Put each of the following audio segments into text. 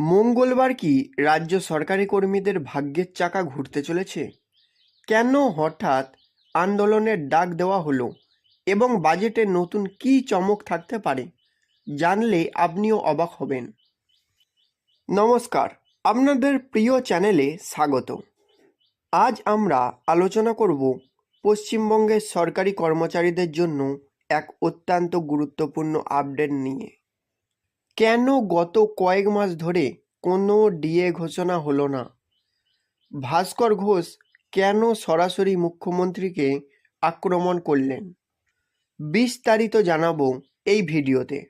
মঙ্গলবার কি রাজ্য সরকারি কর্মীদের ভাগ্যের চাকা ঘুরতে চলেছে? কেন হঠাৎ আন্দোলনের ডাক দেওয়া হলো? এবং বাজেটে নতুন কী চমক থাকতে পারে? জানলে আপনিও অবাক হবেন। নমস্কার, আপনাদের প্রিয় চ্যানেলে স্বাগত। আজ আমরা আলোচনা করব পশ্চিমবঙ্গের সরকারি কর্মচারীদের জন্য এক অত্যন্ত গুরুত্বপূর্ণ আপডেট নিয়ে। কেন গত কয়েক মাস ধরে কোনো ডিএ ঘোষণা হলো না? ভাস্কর ঘোষ কেন সরাসরি মুখ্যমন্ত্রীকে আক্রমণ করলেন? বিস্তারিত জানাব এই ভিডিওতে।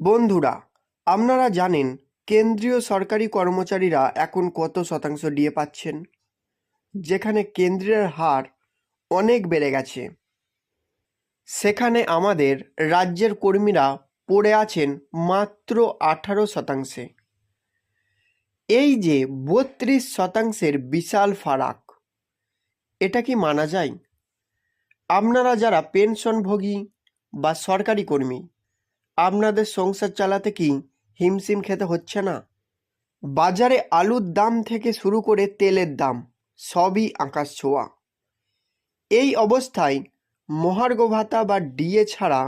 বন্ধুরা, আপনারা জানেন কেন্দ্রীয় সরকারি কর্মচারীরা এখন কত শতাংশ ডিএ পাচ্ছেন? যেখানে কেন্দ্রের হার অনেক বেড়ে গেছে। সেখানে আমাদের রাজ্যের কর্মীরা পড়ে আছেন মাত্র আঠারো শতাংশে। এই যে বত্রিশ শতাংশের বিশাল ফারাক, এটা কি মানা যায়? আপনারা যারা পেনশনভোগী বা সরকারি কর্মী, আপনাদের সংসার চালাতে কি হিমশিম খেতে হচ্ছে না? বাজারে আলুর দাম থেকে শুরু করে তেলের দাম, সবই আকাশ ছোঁয়া। এই অবস্থায় মহার্ঘ ভাতা বা ডিএ ছাড়া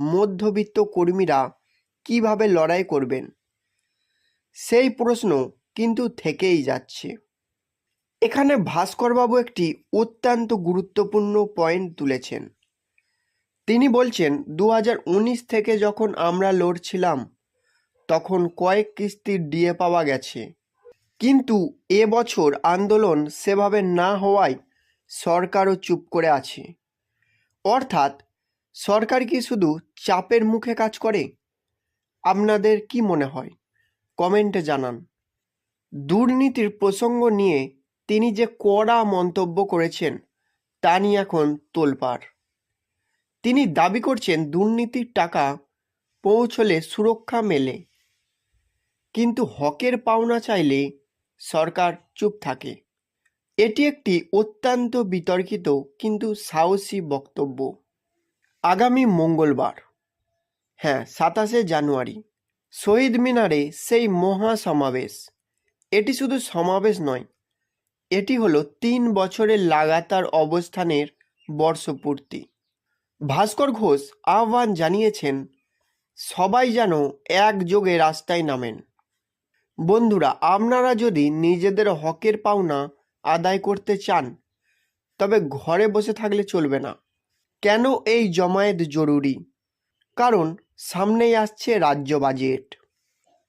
মধ্যবিত্ত কর্মীরা কীভাবে লড়াই করবেন? সেই প্রশ্ন কিন্তু থেকেই যাচ্ছে। এখানে ভাস্করবাবু একটি অত্যন্ত গুরুত্বপূর্ণ পয়েন্ট তুলেছেন। তিনি বলছেন দু হাজার উনিশ থেকে যখন আমরা লড়ছিলাম, তখন কয়েক কিস্তির ডিএ পাওয়া গেছে। কিন্তু এ বছর আন্দোলন সেভাবে না হওয়ায় সরকারও চুপ করে আছে। অর্থাৎ সরকার কি শুধু চাপের মুখে কাজ করে? আপনাদের কি মনে হয়? কমেন্টে জানান। দুর্নীতির প্রসঙ্গ নিয়ে তিনি যে কড়া মন্তব্য করেছেন, তা নিয়ে এখন তোলপাড়। তিনি দাবি করছেন দুর্নীতির টাকা পৌঁছলে সুরক্ষা মেলে। কিন্তু হকের পাওনা চাইলে সরকার চুপ থাকে। এটি একটি অত্যন্ত বিতর্কিত কিন্তু সাহসী বক্তব্য। আগামী মঙ্গলবার। হ্যাঁ সাতাশে জানুয়ারি। শহীদ মিনারে সেই মহা সমাবেশ। এটি শুধু সমাবেশ নয়, এটি হলো তিন বছরের লাগাতার অবস্থানের বর্ষপূর্তি। ভাস্কর ঘোষ আহ্বান জানিয়েছেন, সবাই যেন একযোগে রাস্তায় নামেন। বন্ধুরা, আপনারা যদি নিজেদের হকের পাওনা আদায় করতে চান, তবে ঘরে বসে থাকলে চলবে না। কেন এই জমায়েত জরুরি? কারণ সামনেই আসছে রাজ্য বাজেট।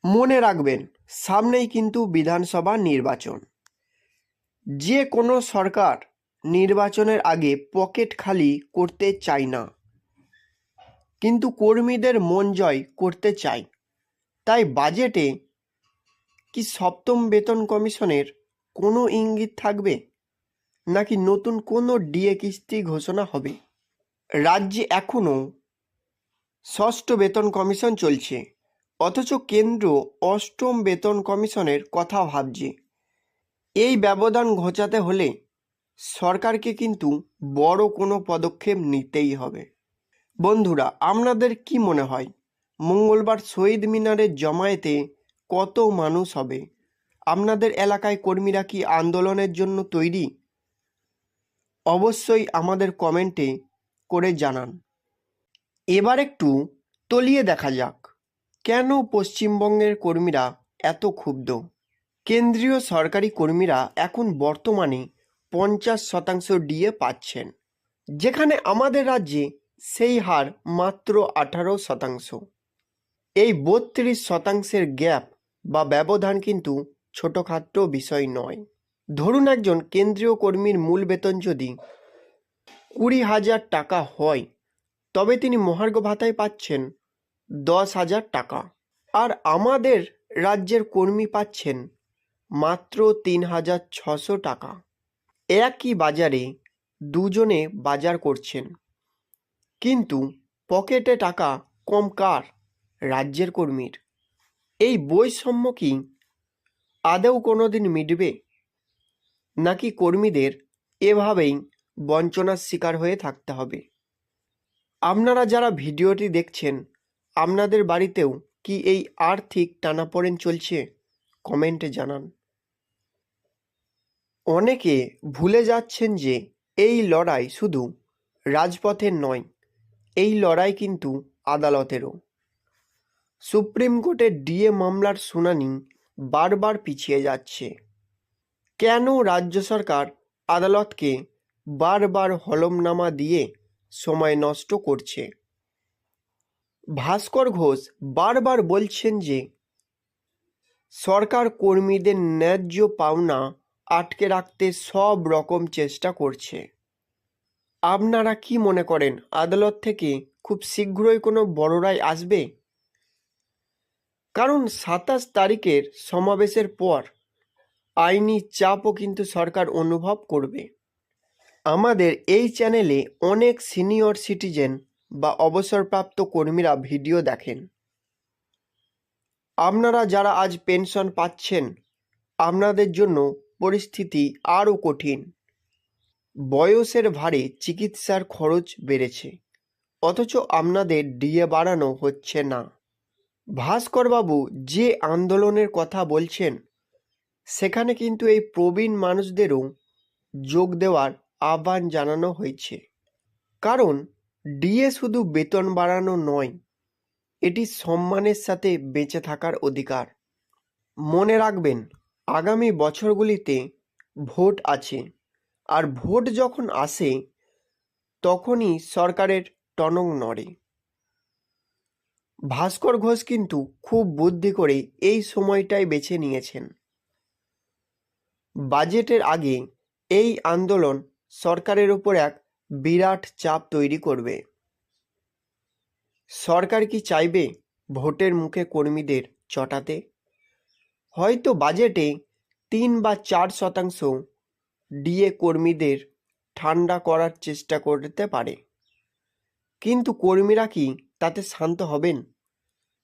মনে রাখবেন, সামনেই কিন্তু বিধানসভা নির্বাচন। যে কোনো সরকার নির্বাচনের আগে পকেট খালি করতে চায় না। কিন্তু কর্মীদের মন জয় করতে চায়। তাই বাজেটে কি সপ্তম বেতন কমিশনের কোনো ইঙ্গিত থাকবে? নাকি নতুন কোনো ডিএ কিস্তি ঘোষণা হবে? রাজ্যে এখনও ষষ্ঠ বেতন কমিশন চলছে। অথচ কেন্দ্র অষ্টম বেতন কমিশনের কথা ভাবছে। এই ব্যবধান ঘোচাতে হলে সরকারকে কিন্তু বড় কোনো পদক্ষেপ নিতেই হবে। বন্ধুরা, আপনাদের কি মনে হয়? মঙ্গলবার শহীদ মিনারের জমায়েতে কত মানুষ হবে? আপনাদের এলাকায় কর্মীরা কি আন্দোলনের জন্য তৈরি? অবশ্যই আমাদের কমেন্টে করে জানান। এবার একটু তলিয়ে দেখা যাক। কেন পশ্চিমবঙ্গের কর্মীরা এত ক্ষুব্ধ? কেন্দ্রীয় সরকারি কর্মীরা এখন বর্তমানে পঞ্চাশ শতাংশ ডিএ পাচ্ছেন। যেখানে আমাদের রাজ্যে সেই হার মাত্র আঠারো শতাংশ। এই বত্রিশ শতাংশের গ্যাপ বা ব্যবধান কিন্তু ছোটোখাটো বিষয় নয়। ধরুন একজন কেন্দ্রীয় কর্মীর মূল বেতন যদি কুড়ি হাজার টাকা হয় তবে তিনি মহার্ঘ ভাতায় পাচ্ছেন দশ হাজার টাকা। আর আমাদের রাজ্যের কর্মী পাচ্ছেন মাত্র তিন হাজার ছশো টাকা। একই বাজারে দুজনে বাজার করছেন। কিন্তু পকেটে টাকা কম কার? রাজ্যের কর্মীর। এই বৈষম্য কি আদৌ কোনো দিন মিটবে? নাকি কর্মীদের এভাবেই বঞ্চনার শিকার হয়ে থাকতে হবে? আপনারা যারা ভিডিওটি দেখছেন, আপনাদের বাড়িতেও কি এই আর্থিক টানাপোড়েন চলছে? কমেন্টে জানান। অনেকে ভুলে যাচ্ছেন যে এই লড়াই শুধু রাজপথের নয়, এই লড়াই কিন্তু আদালতেরও। সুপ্রিম কোর্টের ডিএ মামলার শুনানি বারবার পিছিয়ে যাচ্ছে। কেন রাজ্য সরকার আদালতকে বারবার হলমনামা দিয়ে সময় নষ্ট করছে। ভাস্কর ঘোষ বারবার বলছেন যে, সরকার কর্মীদের ন্যায্য পাওনা আটকে রাখতে সব রকম চেষ্টা করছে। আপনারা কি মনে করেন, আদালত থেকে খুব শীঘ্রই কোনো বড় রায় আসবে? কারণ সাতাশ তারিখের সমাবেশের পর আইনি চাপও কিন্তু সরকার অনুভব করবে। আমাদের এই চ্যানেলে অনেক সিনিয়র সিটিজেন বা অবসরপ্রাপ্ত কর্মীরা ভিডিও দেখেন। আপনারা যারা আজ পেনশন পাচ্ছেন, আপনাদের জন্য পরিস্থিতি আরও কঠিন। বয়সের ভারে চিকিৎসার খরচ বেড়েছে, অথচ আপনাদের ডিএ বাড়ানো হচ্ছে না। ভাস্করবাবু যে আন্দোলনের কথা বলছেন, সেখানে কিন্তু এই প্রবীণ মানুষদেরও যোগ দেওয়ার আহ্বান জানানো হয়েছে। কারণ, ডিএ শুধু বেতন বাড়ানো নয়, এটি সম্মানের সাথে বেঁচে থাকার অধিকার। মনে রাখবেন, আগামী বছরগুলিতে ভোট আছে, আর ভোট যখন আসে, তখনই সরকারের টনক নড়ে। ভাস্কর ঘোষ কিন্তু খুব বুদ্ধি করে এই সময়টাই বেছে নিয়েছেন। বাজেটের আগে এই আন্দোলন সরকারের ওপর এক বিরাট চাপ তৈরি করবে। সরকার কি চাইবে ভোটের মুখে কর্মীদের চটাতে? হয়তো বাজেটে তিন বা চার শতাংশ ডিএ কর্মীদের ঠান্ডা করার চেষ্টা করতে পারে। কিন্তু কর্মীরা কি তাতে শান্ত হবেন?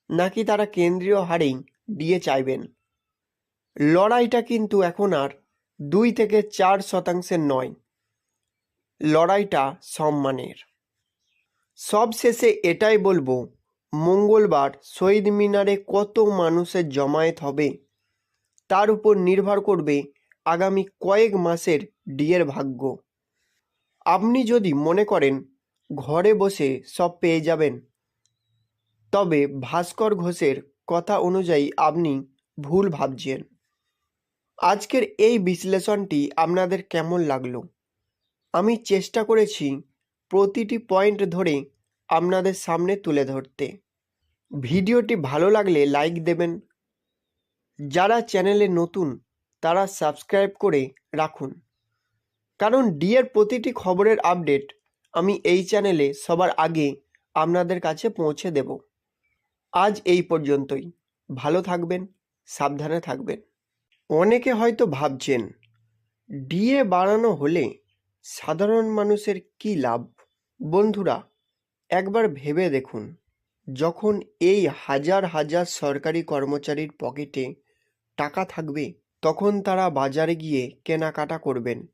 নাকি তারা কেন্দ্রীয় হারেই ডিএ চাইবেন? লড়াইটা কিন্তু এখন আর দুই থেকে চার শতাংশের নয়। লড়াইটা সম্মানের। সবশেষে এটাই বলব, মঙ্গলবার শহীদ মিনারে কত মানুষের জমায়েত হবে, তার উপর নির্ভর করবে আগামী কয়েক মাসের ডিয়ের ভাগ্য। আপনি যদি মনে করেন, ঘরে বসে সব পেয়ে যাবেন, তবে ভাস্কর ঘোষের কথা অনুযায়ী আপনি ভুল ভাবছেন। আজকের এই বিশ্লেষণটি আপনাদের কেমন লাগল? আমি চেষ্টা করেছি প্রতিটি পয়েন্ট ধরে আপনাদের সামনে তুলে ধরতে। ভিডিওটি ভালো লাগলে লাইক দেবেন। যারা চ্যানেলে নতুন, তারা সাবস্ক্রাইব করে রাখুন। কারণ ডিয়ের প্রতিটি খবরের আপডেট আমি এই চ্যানেলে সবার আগে আপনাদের কাছে পৌঁছে দেব। আজ এই পর্যন্তই। ভালো থাকবেন, সাবধানে থাকবেন। অনেকে হয়তো ভাবছেন, ডিএ বাড়ানো হলে সাধারণ মানুষের কী লাভ? বন্ধুরা, একবার ভেবে দেখুন, যখন এই হাজার হাজার সরকারি কর্মচারীর পকেটে টাকা থাকবে, তখন তারা বাজারে গিয়ে কেনাকাটা করবেন।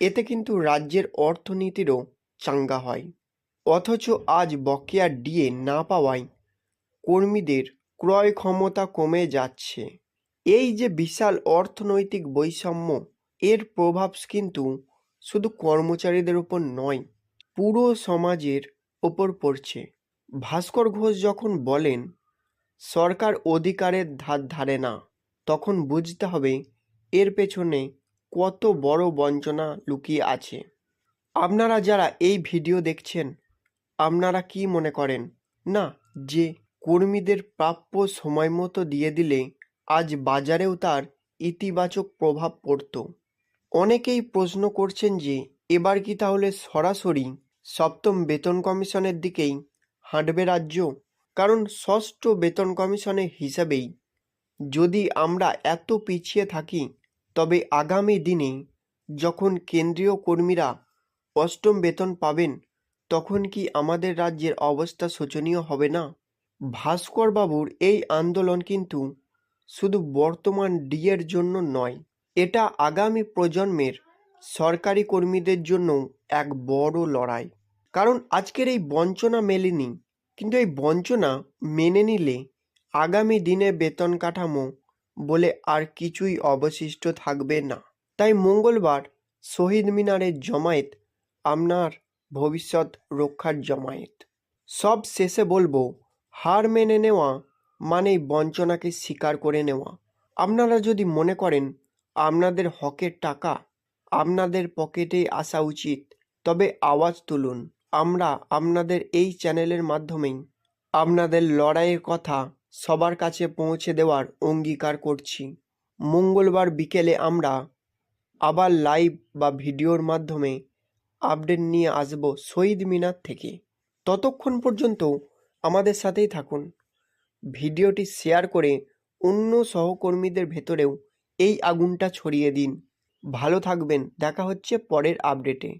এতে কিন্তু রাজ্যের অর্থনীতিরও চাঙ্গা হয়। অথচ আজ বকেয়া ডিএ না পাওয়ায় কর্মীদের ক্রয় ক্ষমতা কমে যাচ্ছে। এই যে বিশাল অর্থনৈতিক বৈষম্য, এর প্রভাব কিন্তু শুধু কর্মচারীদের উপর নয়, পুরো সমাজের ওপর পড়ছে। ভাস্কর ঘোষ যখন বলেন, সরকার অধিকারের ধার ধারে না তখন বুঝতে হবে এর পেছনে কত বড় বঞ্চনা লুকিয়ে আছে। আপনারা যারা এই ভিডিও দেখছেন, আপনারা কি মনে করেন? না, যে কর্মীদের প্রাপ্য সময় মতো দিয়ে দিলে আজ বাজারেও তার ইতিবাচক প্রভাব পড়ত। অনেকেই প্রশ্ন করছেন যে, এবার কি তাহলে সরাসরি সপ্তম বেতন কমিশনের দিকেই হাঁটবে রাজ্য? কারণ ষষ্ঠ বেতন কমিশনের হিসাবেই যদি আমরা এত পিছিয়ে থাকি, তবে আগামী দিনে যখন কেন্দ্রীয় কর্মীরা অষ্টম বেতন পাবেন, তখন কি আমাদের রাজ্যের অবস্থা শোচনীয় হবে না? ভাস্কর বাবুর এই আন্দোলন কিন্তু শুধু বর্তমান ডিএর জন্য নয় এটা আগামী প্রজন্মের সরকারি কর্মীদের জন্য এক বড় লড়াই। কারণ আজকের এই বঞ্চনা মেলেনি, কিন্তু এই বঞ্চনা মেনে নিলে আগামী দিনে বেতন কাঠামো বলে আর কিছুই অবশিষ্ট থাকবে না। তাই মঙ্গলবার শহীদ মিনারের জমায়েত, আপনার ভবিষ্যৎ রক্ষার জমায়েত। সব শেষে বলব, হার মেনে নেওয়া মানেই বঞ্চনাকে স্বীকার করে নেওয়া। আপনারা যদি মনে করেন আপনাদের হকের টাকা আপনাদের পকেটেই আসা উচিত। তবে আওয়াজ তুলুন, আমরা আপনাদের এই চ্যানেলের মাধ্যমেই আপনাদের লড়াইয়ের কথা সবার কাছে পৌঁছে দেওয়ার অঙ্গীকার করছি। মঙ্গলবার বিকেলে আমরা আবার লাইভ বা ভিডিওর মাধ্যমে আপডেট নিয়ে আসব শহীদ মিনার থেকে। ততক্ষণ পর্যন্ত আমাদের সাথেই থাকুন। ভিডিওটি শেয়ার করে অন্য সহকর্মীদের ভেতরেও এই আগুনটা ছড়িয়ে দিন। ভালো থাকবেন। দেখা হচ্ছে পরের আপডেটে।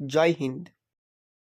জয় হিন্দ।